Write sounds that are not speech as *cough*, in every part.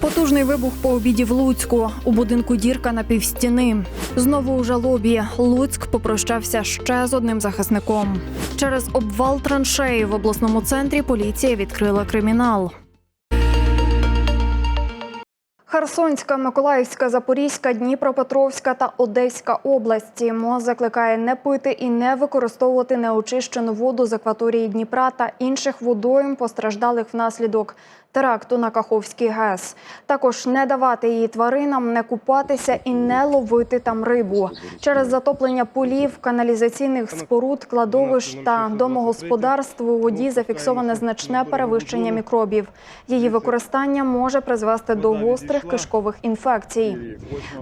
Потужний вибух по обіді в Луцьку. У будинку дірка на півстіни. Знову у жалобі. Луцьк попрощався ще з одним захисником. Через обвал траншеї в обласному центрі поліція відкрила кримінал. Херсонська, Миколаївська, Запорізька, Дніпропетровська та Одеська області МОЗ закликає не пити і не використовувати неочищену воду з акваторії Дніпра та інших водойм, постраждалих внаслідок теракту на Каховський ГЕС. Також не давати її тваринам, не купатися і не ловити там рибу. Через затоплення полів, каналізаційних споруд, кладовищ та домогосподарств у воді зафіксоване значне перевищення мікробів. Її використання може призвести до гострих кишкових інфекцій.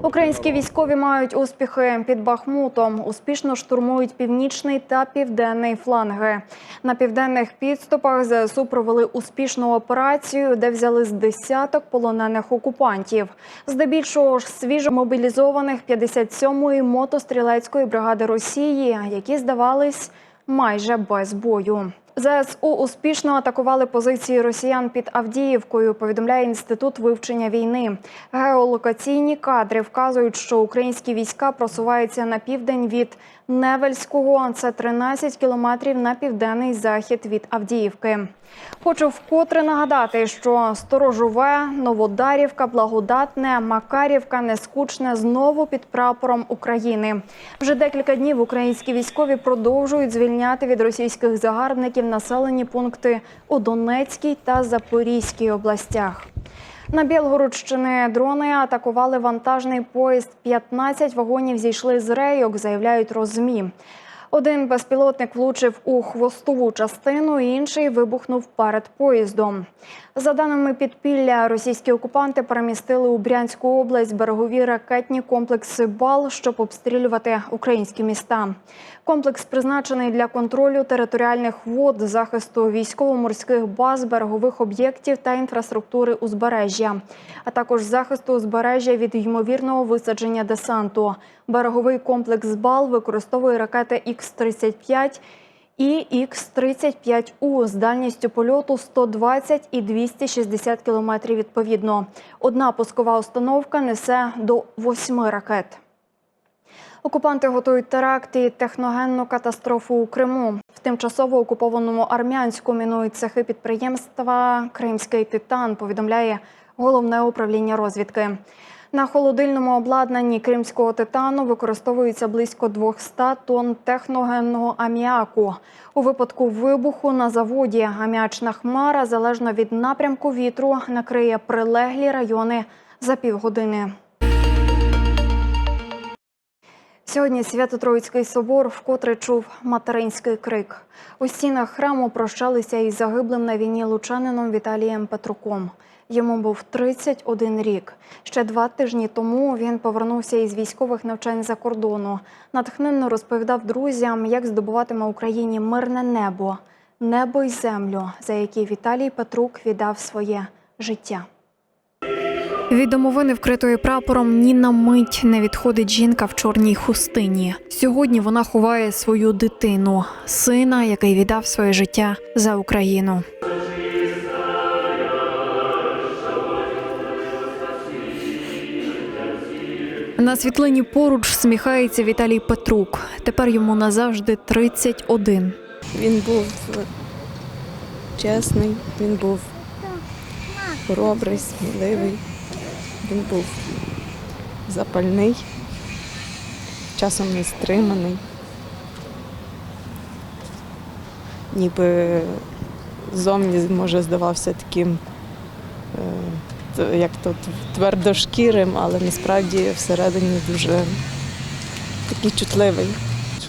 Українські військові мають успіхи під Бахмутом. Успішно штурмують північний та південний фланги. На південних підступах ЗСУ провели успішну операцію, де взяли з десяток полонених окупантів. Здебільшого ж свіжомобілізованих 57-ї мотострілецької бригади Росії, які здавались майже без бою. ЗСУ успішно атакували позиції росіян під Авдіївкою. Повідомляє інститут вивчення війни. Геолокаційні кадри вказують, що українські війська просуваються на південь від Невельського. Це 13 кілометрів на південний захід від Авдіївки. Хочу вкотре нагадати, що Сторожове, Новодарівка, Благодатне, Макарівка, Нескучне знову під прапором України. Вже декілька днів українські військові продовжують звільняти від російських загарбників населені пункти у Донецькій та Запорізькій областях. На Білгородщини дрони атакували вантажний поїзд. 15 вагонів зійшли з рейок, заявляють розмі. Один безпілотник влучив у хвостову частину, інший вибухнув перед поїздом. За даними підпілля, російські окупанти перемістили у Брянську область берегові ракетні комплекси БАЛ, щоб обстрілювати українські міста. Комплекс призначений для контролю територіальних вод, захисту військово-морських баз, берегових об'єктів та інфраструктури узбережжя, а також захисту узбережжя від ймовірного висадження десанту. Береговий комплекс БАЛ використовує ракети Х-35 і Х-35У з дальністю польоту 120 і 260 кілометрів відповідно. Одна пускова установка несе до восьми ракет. Окупанти готують теракт і техногенну катастрофу у Криму. В тимчасово окупованому армянську мінують цехи підприємства Кримський Титан. Повідомляє головне управління розвідки. На холодильному обладнанні кримського титану використовується близько 200 тонн техногенного аміаку. У випадку вибуху на заводі аміачна хмара, залежно від напрямку вітру, накриє прилеглі райони за півгодини. Сьогодні Свято-Троїцький собор вкотре чув материнський крик. У стінах храму прощалися із загиблим на війні лучанином Віталієм Петруком. Йому був 31 рік. Ще два тижні тому він повернувся із військових навчань за кордону. Натхненно розповідав друзям, як здобуватиме Україні мирне небо, небо й землю, за які Віталій Петрук віддав своє життя. Від домовини, вкритої прапором, ні на мить не відходить жінка в чорній хустині. Сьогодні вона ховає свою дитину, сина, який віддав своє життя за Україну. На світлині поруч сміхається Віталій Петрук. Тепер йому назавжди 31. Він був чесний, він був хоробрий, сміливий, він був запальний, часом не стриманий. Ніби зовні може здавався таким, е, як то твердошкірим, але насправді всередині дуже такий чутливий.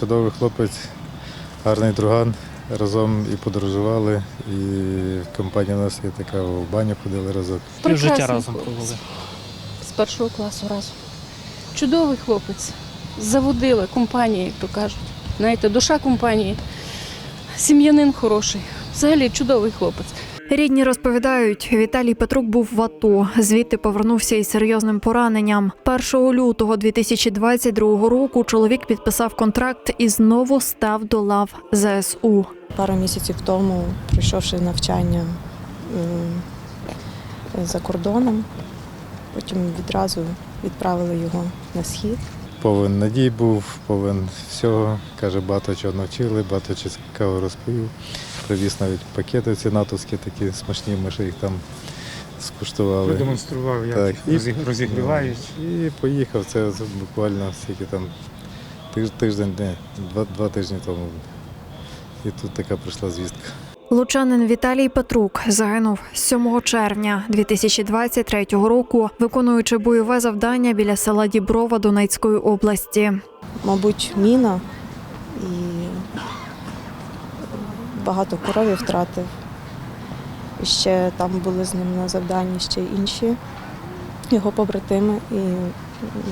Чудовий хлопець, гарний друган. Разом і подорожували, і компанія у нас є така, в баню ходили разом. Пів життя разом провели. Першого класу разом. Чудовий хлопець. Заводила компанії, як то кажуть. Знаєте, душа компанії. Сім'янин хороший. Взагалі чудовий хлопець. Рідні розповідають, Віталій Петрук був в АТО. Звідти повернувся із серйозним пораненням. 1 лютого 2022 року чоловік підписав контракт і знову став до лав ЗСУ. Пару місяців тому, пройшовши навчання за кордоном, потім відразу відправили його на схід. Повен надій був, повен всього. Каже, багато чого навчили, багато чого цікавого розповів. Привіз навіть пакети ці натовські такі смачні, ми ще їх там скуштували. продемонстрував, як Так, і- розіг- розігрівають. І поїхав. Це буквально скільки там тиждень, не, два, два тижні тому. І тут така прийшла звістка. Лучанин Віталій Петрук загинув 7 червня 2023 року, виконуючи бойове завдання біля села Діброва Донецької області. Мабуть, міна і багато крові втратив. Ще там були з ним на завданні ще інші його побратими. І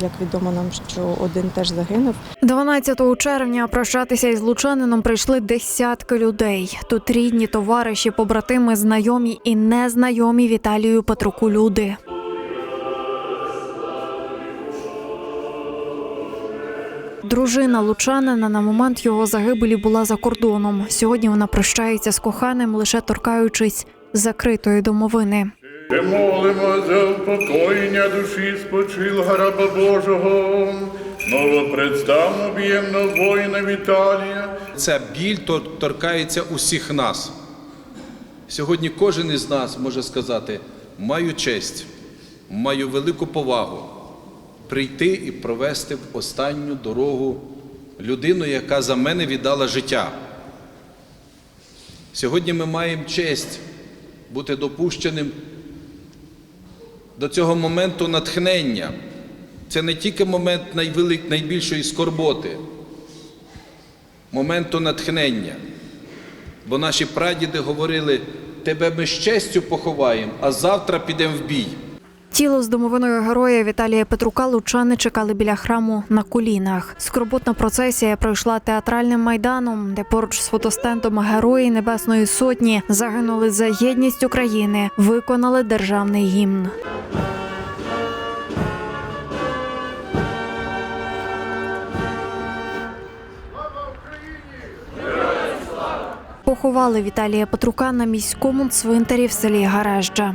як відомо нам, що один теж загинув. 12 червня прощатися із лучанином прийшли десятки людей. Тут рідні, товариші, побратими, знайомі і незнайомі Віталію Петруку люди. Дружина лучанина на момент його загибелі була за кордоном. Сьогодні вона прощається з коханим, лише торкаючись закритої домовини. Ми молимо за упокоєння душі спочилого раба Божого, новопредставно об'ємного воїна Віталія. Ця біль тор- торкається усіх нас. Сьогодні кожен із нас може сказати: маю честь, маю велику повагу прийти і провести в останню дорогу людину, яка за мене віддала життя. Сьогодні ми маємо честь бути допущеним до цього моменту натхнення. Це не тільки момент найвелик, найбільшої скорботи, моменту натхнення. Бо наші прадіди говорили, тебе ми з честю поховаємо, а завтра підемо в бій. Тіло з домовиною героя Віталія Петрука лучани чекали біля храму на колінах. Скорботна процесія пройшла театральним майданом, де поруч з фотостендом Герої Небесної Сотні загинули за єдність України, виконали державний гімн. Поховали Віталія Петрука на міському цвинтарі в селі Гарежджа.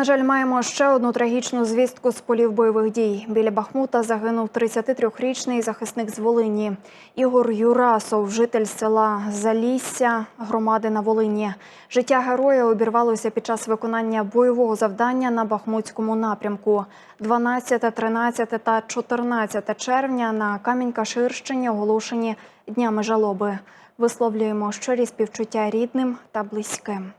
На жаль, маємо ще одну трагічну звістку з полів бойових дій. Біля Бахмута загинув 33-річний захисник з Волині. Ігор Юрасов, житель села Залісся громади на Волині. Життя героя обірвалося під час виконання бойового завдання на Бахмутському напрямку. 12, 13 та 14 червня на Камінь-Каширщині оголошені днями жалоби. Висловлюємо щирі співчуття рідним та близьким.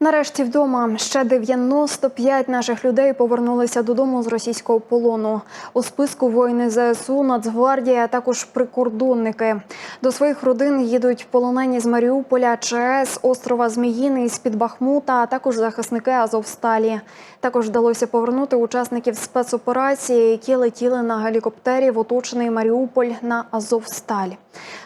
Нарешті вдома ще 95 наших людей повернулися додому з російського полону. У списку воїни ЗСУ, Нацгвардія, а також прикордонники. До своїх родин їдуть полонені з Маріуполя, ЧАЕС, острова Зміїний, з-під Бахмута, а також захисники Азовсталі. Також вдалося повернути учасників спецоперації, які летіли на гелікоптері в оточений Маріуполь на Азовсталь.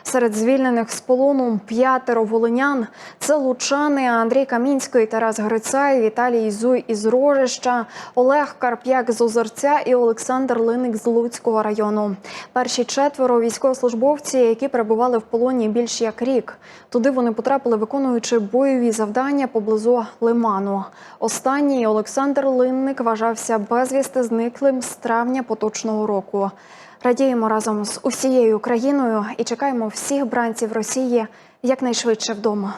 Серед звільнених з полону п'ятеро волинян. Це лучани Андрій Камінський, Тарас Грицай, Віталій Зуй із Рожища, Олег Карп'як з Озерця і Олександр Линик з Луцького району. Перші четверо військовослужбовці, які перебували в полоні більш як рік. Туди вони потрапили, виконуючи бойові завдання поблизу Лиману. Останній Олександр Линник вважався безвісти зниклим з травня поточного року. Радіємо разом з усією країною і чекаємо всіх бранців Росії якнайшвидше вдома.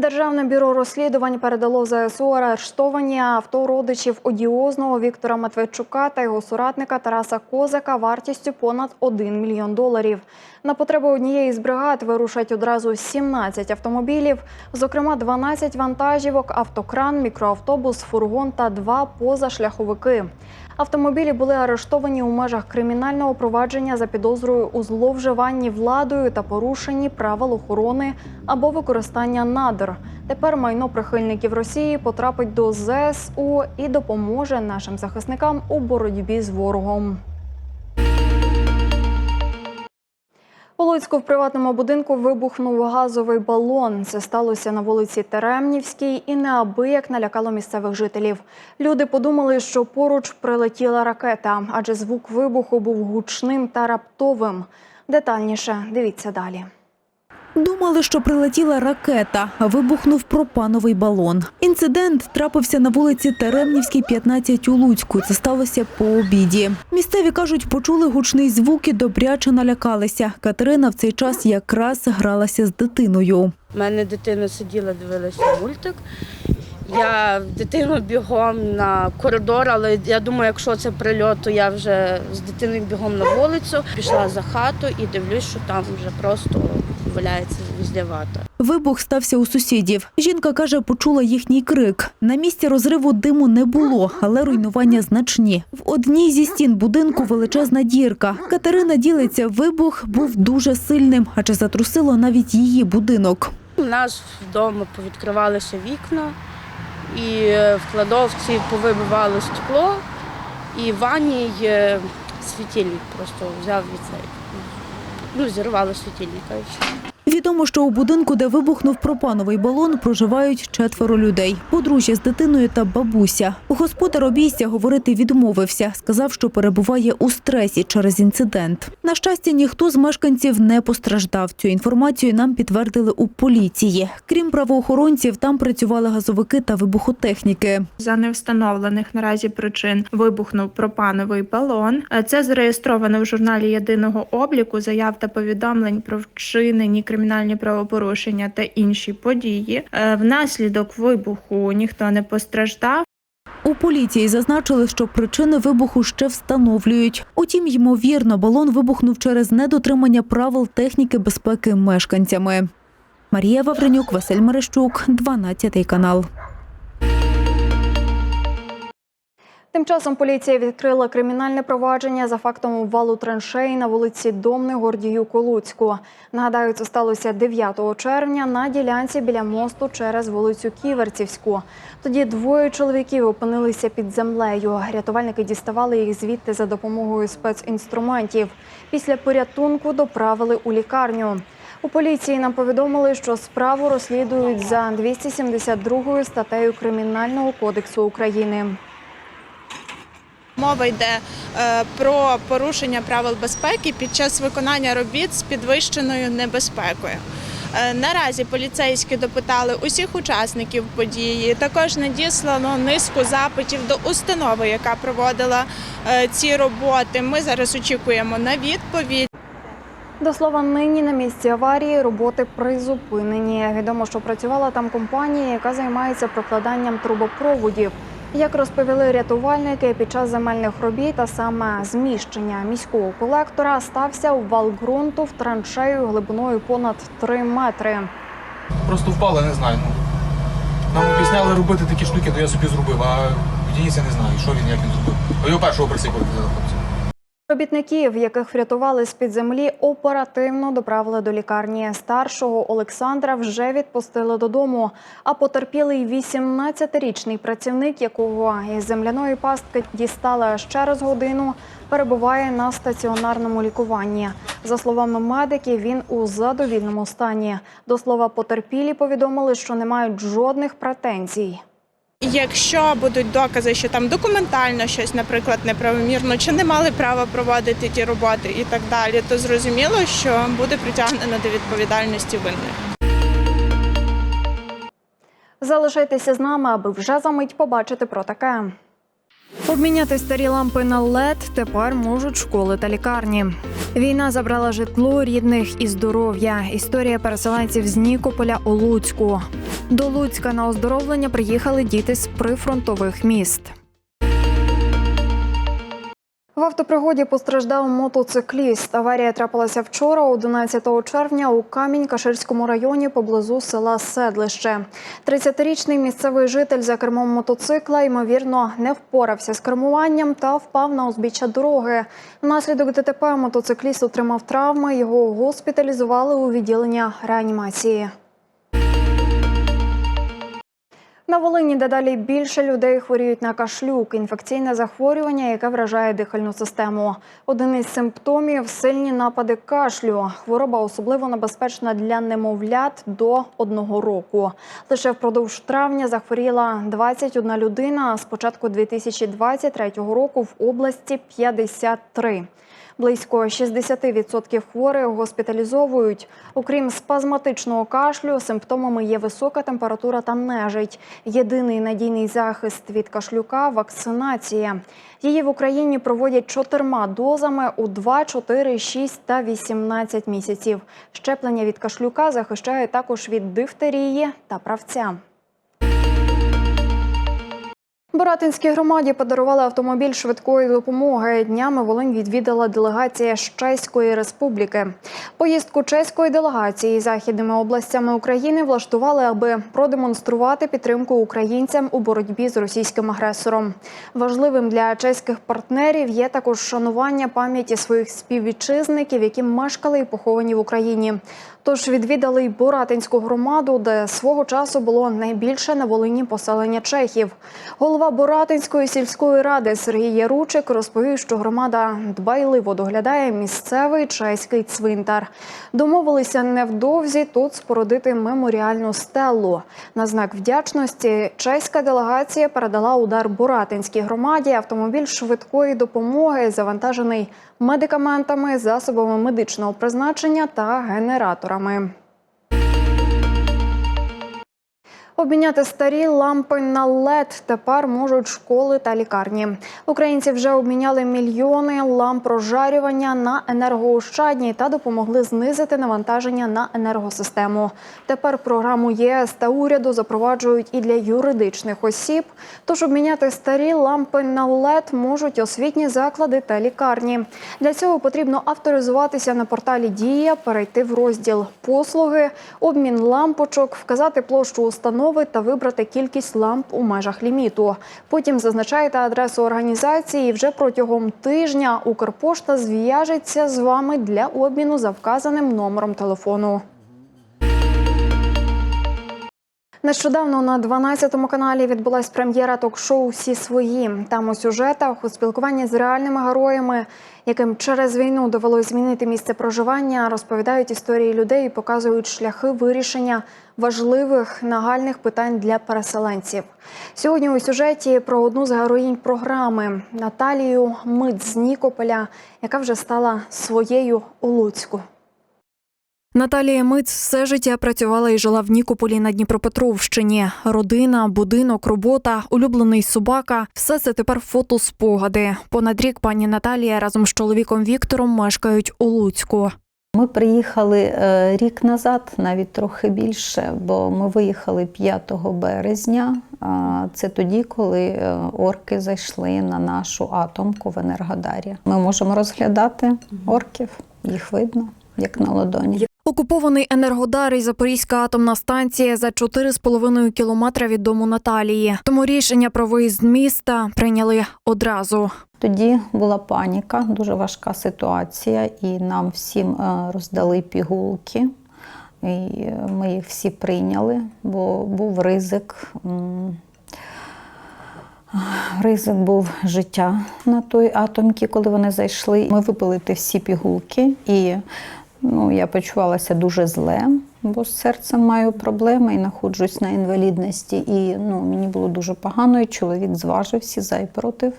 Державне бюро розслідувань передало ЗСУ арештовані авто родичів одіозного Віктора Матвейчука та його соратника Тараса Козака вартістю понад 1 мільйон доларів. На потреби однієї з бригад вирушать одразу 17 автомобілів, зокрема 12 вантажівок, автокран, мікроавтобус, фургон та два позашляховики. Автомобілі були арештовані у межах кримінального провадження за підозрою у зловживанні владою та порушенні правил охорони або використання надр. Тепер майно прихильників Росії потрапить до ЗСУ і допоможе нашим захисникам у боротьбі з ворогом. У Луцьку в приватному будинку вибухнув газовий балон. Це сталося на вулиці Теремнівській і неабияк налякало місцевих жителів. Люди подумали, що поруч прилетіла ракета, адже звук вибуху був гучним та раптовим. Детальніше дивіться далі. Думали, що прилетіла ракета, а вибухнув пропановий балон. Інцидент трапився на вулиці Теремнівській, 15 у Луцьку. Це сталося по обіді. Місцеві кажуть, почули гучний звук і добряче налякалися. Катерина в цей час якраз гралася з дитиною. У мене дитина сиділа, дивилася мультик. Я дитину бігом на коридор, але я думаю, якщо це прильот, то я вже з дитиною бігом на вулицю, пішла за хату і дивлюсь, що там вже просто валяється везде вата. Вибух стався у сусідів. Жінка каже, почула їхній крик. На місці розриву диму не було, але руйнування значні. В одній зі стін будинку величезна дірка. Катерина ділиться, вибух був дуже сильним, адже затрусило навіть її будинок. У нас вдома повідкривалися вікна, і е, в кладовці повибивало стекло, і в ванні світильник просто взяв і цей. Ну, зірвало світильника і все. Відомо, що у будинку, де вибухнув пропановий балон, проживають четверо людей: подружжя з дитиною та бабуся. Господар обійстя говорити відмовився, сказав, що перебуває у стресі через інцидент. На щастя, ніхто з мешканців не постраждав. Цю інформацію нам підтвердили у поліції. Крім правоохоронців, там працювали газовики та вибухотехніки. За невстановлених наразі причин вибухнув пропановий балон. Це зареєстровано в журналі єдиного обліку заяв та повідомлень про вчинені кримінальні правопорушення та інші події. Е, Внаслідок вибуху ніхто не постраждав. У поліції зазначили, що причини вибуху ще встановлюють. Утім, ймовірно, балон вибухнув через недотримання правил техніки безпеки мешканцями. Марія Вавренюк, Василь Мерещук, 12 канал. Тим часом поліція відкрила кримінальне провадження за фактом обвалу траншеї на вулиці Домний Гордіюк у Луцьку. Нагадаю, це сталося 9 червня на ділянці біля мосту через вулицю Ківерцівську. Тоді двоє чоловіків опинилися під землею. Рятувальники діставали їх звідти за допомогою спецінструментів. Після порятунку доправили у лікарню. У поліції нам повідомили, що справу розслідують за 272 статтею Кримінального кодексу України. Мова йде е, про порушення правил безпеки під час виконання робіт з підвищеною небезпекою. Е, Наразі поліцейські допитали усіх учасників події. Також надіслано низку запитів до установи, яка проводила е, ці роботи. Ми зараз очікуємо на відповідь. До слова, нині на місці аварії роботи призупинені. Відомо, що працювала там компанія, яка займається прокладанням трубопроводів. Як розповіли рятувальники, під час земельних робіт, а саме зміщення міського колектора, стався вал ґрунту в траншею глибиною понад 3 метри. Просто впали, не знаю. Ну. Нам об'ясняли робити такі штуки, то я собі зробив, а Дениса не знаю, що він, як він зробив. Його першого присипали хлопці. Робітників, яких врятували з-під землі, оперативно доправили до лікарні. Старшого Олександра вже відпустили додому. А потерпілий 18-річний працівник, якого із земляної пастки дістали аж через годину, перебуває на стаціонарному лікуванні. За словами медиків, він у задовільному стані. До слова, потерпілі повідомили, що не мають жодних претензій. Якщо будуть докази, що там документально щось, наприклад, неправомірно, чи не мали права проводити ті роботи і так далі, то зрозуміло, що буде притягнено до відповідальності винних. Залишайтеся з нами, аби вже за мить побачити про таке. Обміняти старі лампи на LED тепер можуть школи та лікарні. Війна забрала житло рідних і здоров'я. Історія переселенців з Нікополя у Луцьку. До Луцька на оздоровлення приїхали діти з прифронтових міст. В автопригоді постраждав мотоцикліст. Аварія трапилася вчора, 11 червня, у Камінь-Каширському районі поблизу села Седлище. 30-річний місцевий житель за кермом мотоцикла ймовірно не впорався з кермуванням та впав на узбіччя дороги. Внаслідок ДТП мотоцикліст отримав травми. Його госпіталізували у відділення реанімації. На Волині дедалі більше людей хворіють на кашлюк, інфекційне захворювання, яке вражає дихальну систему. Один із симптомів сильні напади кашлю. Хвороба особливо небезпечна для немовлят до одного року. Лише впродовж травня захворіла 21 людина. З початку 2023 року в області 53. Близько 60% хворих госпіталізовують. Окрім спазматичного кашлю, симптомами є висока температура та нежить. Єдиний надійний захист від кашлюка вакцинація. Її в Україні проводять чотирма дозами у 2, 4, 6 та 18 місяців. Щеплення від кашлюка захищає також від дифтерії та правця. Боратинській громаді подарували автомобіль швидкої допомоги. Днями Волинь відвідала делегація з Чеської республіки. Поїздку чеської делегації західними областями України влаштували, аби продемонструвати підтримку українцям у боротьбі з російським агресором. Важливим для чеських партнерів є також шанування пам'яті своїх співвітчизників, які мешкали і поховані в Україні. Тож відвідали й Боратинську громаду, де свого часу було найбільше на Волині поселення чехів. Голова Боратинської сільської ради Сергій Яручик розповів, що громада дбайливо доглядає місцевий чеський цвинтар. Домовилися невдовзі тут спорудити меморіальну стелу. На знак вдячності чеська делегація передала удар Боратинській громаді автомобіль швидкої допомоги, завантажений медикаментами, засобами медичного призначення та генераторами саме Обміняти старі лампи на LED тепер можуть школи та лікарні. Українці вже обміняли мільйони ламп розжарювання на енергоощадні та допомогли знизити навантаження на енергосистему. Тепер програму ЄС та уряду запроваджують і для юридичних осіб. Тож обміняти старі лампи на LED можуть освітні заклади та лікарні. Для цього потрібно авторизуватися на порталі Дія, перейти в розділ послуги, обмін лампочок, вказати площу установи та вибрати кількість ламп у межах ліміту. Потім зазначаєте адресу організації. і Вже протягом тижня Укрпошта зв'яжеться з вами для обміну за вказаним номером телефону. Нещодавно на 12 каналі відбулась прем'єра ток-шоу Всі свої. Там у сюжетах у спілкуванні з реальними героями, яким через війну довелось змінити місце проживання, розповідають історії людей і показують шляхи вирішення важливих нагальних питань для переселенців. Сьогодні у сюжеті про одну з героїнь програми Наталію Мит з Нікополя, яка вже стала своєю у Луцьку. Наталія Миц все життя працювала і жила в Нікополі на Дніпропетровщині. Родина, будинок, робота, улюблений собака все це тепер фотоспогади. Понад рік пані Наталія разом з чоловіком Віктором мешкають у Луцьку. Ми приїхали е, рік назад, навіть трохи більше, бо ми виїхали 5 березня. А Це тоді, коли е, орки зайшли на нашу атомку в Енергодарі. Ми можемо розглядати орків, їх видно, як на ладоні. Окупований Енергодар і Запорізька атомна станція за 4,5 кілометри від дому Наталії. Тому рішення про виїзд міста прийняли одразу. Тоді була паніка, дуже важка ситуація, і нам всім е, роздали пігулки. І е, ми їх всі прийняли, бо був ризик. Ризик був життя на той атомці, коли вони зайшли. Ми випили ті всі пігулки, і ну, я почувалася дуже зле, бо з серцем маю проблеми і знаходжусь на інвалідності. І ну, мені було дуже погано, і чоловік зважився за і проти.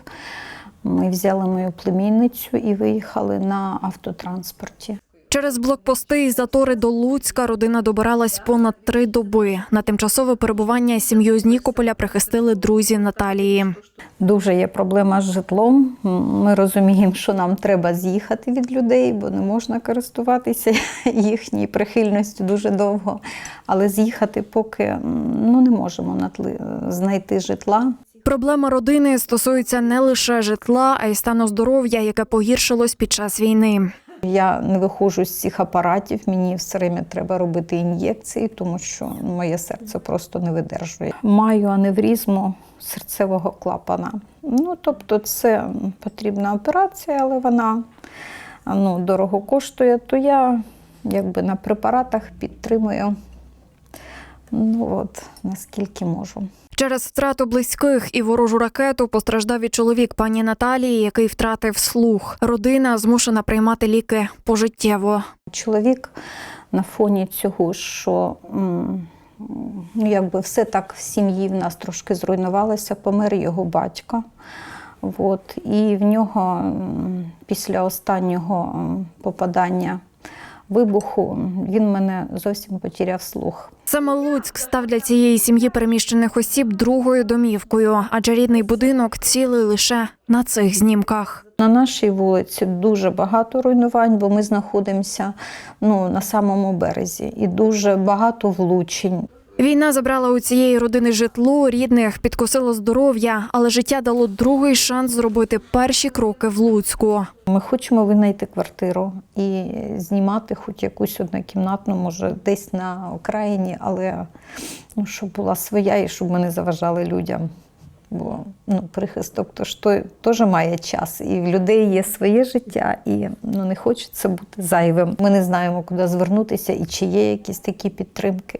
Ми взяли мою племінницю і виїхали на автотранспорті. Через блокпости і затори до Луцька родина добиралась понад три доби. На тимчасове перебування сім'ю з Нікополя прихистили друзі Наталії. Дуже є проблема з житлом. Ми розуміємо, що нам треба з'їхати від людей, бо не можна користуватися *laughs* їхньою прихильністю дуже довго. Але з'їхати поки ну, не можемо знайти житла. Проблема родини стосується не лише житла, а й стану здоров'я, яке погіршилось під час війни. Я не виходжу з цих апаратів, мені все время треба робити ін'єкції, тому що моє серце просто не видержує. Маю аневризму серцевого клапана. Ну, тобто, це потрібна операція, але вона ну, дорого коштує, то я якби на препаратах підтримую. Ну от, наскільки можу. Через втрату близьких і ворожу ракету постраждав і чоловік пані Наталії, який втратив слух. Родина змушена приймати ліки пожиттєво. Чоловік на фоні цього, що ну, якби все так в сім'ї в нас трошки зруйнувалося, помер його батько. От, і в нього після останнього попадання вибуху він мене зовсім потеряв слух. Саме Луцьк став для цієї сім'ї переміщених осіб другою домівкою, адже рідний будинок цілий лише на цих знімках. На нашій вулиці дуже багато руйнувань, бо ми знаходимося ну, на самому березі, і дуже багато влучень. Війна забрала у цієї родини житло, рідних підкосило здоров'я, але життя дало другий шанс зробити перші кроки в Луцьку. Ми хочемо винайти квартиру і знімати хоч якусь однокімнатну, може, десь на окраїні, але ну, щоб була своя і щоб ми не заважали людям. Бо ну, прихисток то ж той теж має час, і в людей є своє життя, і ну, не хочеться бути зайвим. Ми не знаємо, куди звернутися і чи є якісь такі підтримки.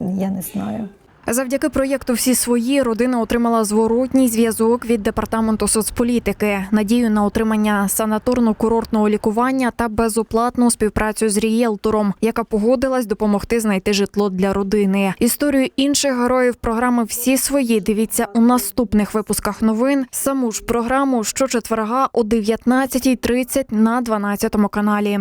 Я не знаю. Завдяки проєкту Всі свої родина отримала зворотній зв'язок від департаменту соцполітики, надію на отримання санаторно-курортного лікування та безоплатну співпрацю з рієлтором, яка погодилась допомогти знайти житло для родини. Історію інших героїв програми Всі свої дивіться у наступних випусках новин. Саму ж програму щочетверга о 19.30 на 12 каналі.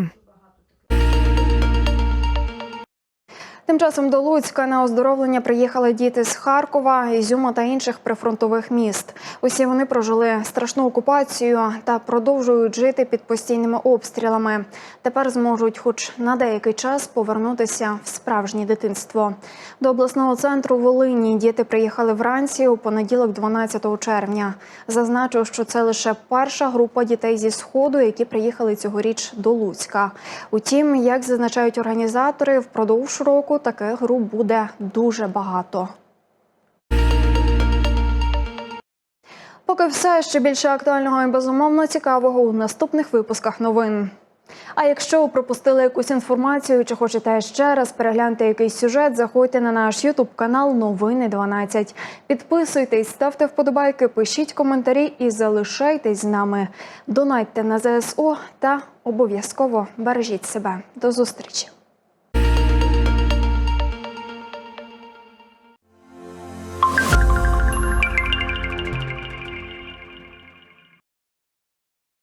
Тим часом до Луцька на оздоровлення приїхали діти з Харкова, Ізюма та інших прифронтових міст. Усі вони прожили страшну окупацію та продовжують жити під постійними обстрілами. Тепер зможуть, хоч на деякий час, повернутися в справжнє дитинство. До обласного центру Волині діти приїхали вранці у понеділок, 12 червня. Зазначу, що це лише перша група дітей зі сходу, які приїхали цьогоріч до Луцька. Утім, як зазначають організатори, впродовж року таких груп буде дуже багато. Поки все ще більше актуального і безумовно цікавого у наступних випусках новин. А якщо пропустили якусь інформацію чи хочете ще раз переглянути якийсь сюжет, заходьте на наш Ютуб канал Новини 12. Підписуйтесь, ставте вподобайки, пишіть коментарі і залишайтесь з нами. Донайте на ЗСУ та обов'язково бережіть себе. До зустрічі!